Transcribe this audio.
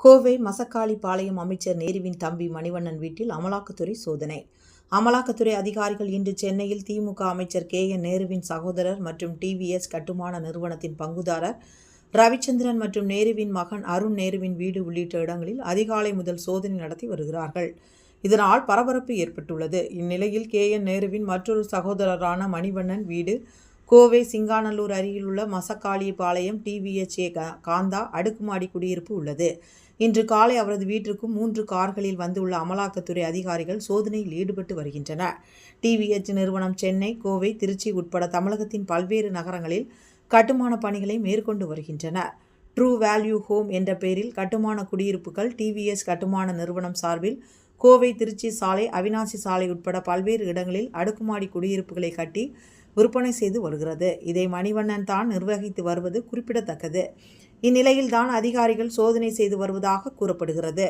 கோவை மசக்காளிபாளையம் அமைச்சர் நேருவின் தம்பி மணிவண்ணன் வீட்டில் அமலாக்கத்துறை சோதனை. அமலாக்கத்துறை அதிகாரிகள் இன்று சென்னையில் திமுக அமைச்சர் கே. என். நேருவின் சகோதரர் மற்றும் டிவிஎஸ் கட்டுமான நிறுவனத்தின் பங்குதாரர் ரவிச்சந்திரன் மற்றும் நேருவின் மகன் அருண் நேருவின் வீடு உள்ளிட்ட இடங்களில் அதிகாலை முதல் சோதனை நடத்தி வருகிறார்கள். இதனால் பரபரப்பு ஏற்பட்டுள்ளது. இந்நிலையில் கே. என். நேருவின் மற்றொரு சகோதரரான மணிவண்ணன் வீடு கோவை சிங்காநல்லூர் அருகிலுள்ள மசக்காளிபாளையம் டிவிஎச்ஏ காந்தா அடுக்குமாடி குடியிருப்பு உள்ளது. இன்று காலை அவரது வீட்டிற்கு மூன்று கார்களில் வந்துள்ள அமலாக்கத்துறை அதிகாரிகள் சோதனையில் ஈடுபட்டு வருகின்றனர். டிவிஎச் நிறுவனம் சென்னை கோவை திருச்சி உட்பட தமிழகத்தின் பல்வேறு நகரங்களில் கட்டுமான பணிகளை மேற்கொண்டு வருகின்றனர். ட்ரூ வேல்யூ ஹோம் என்ற பெயரில் கட்டுமான குடியிருப்புகள் டிவிஎஸ் கட்டுமான நிறுவனம் சார்பில் கோவை திருச்சி சாலை அவினாசி சாலை உட்பட பல்வேறு இடங்களில் அடுக்குமாடி குடியிருப்புகளை கட்டி விற்பனை செய்து வருகிறது. இதை மணிவண்ணன் தான் நிர்வகித்து வருவது குறிப்பிடத்தக்கது. இந்நிலையில் தான் அதிகாரிகள் சோதனை செய்து வருவதாக கூறப்படுகிறது.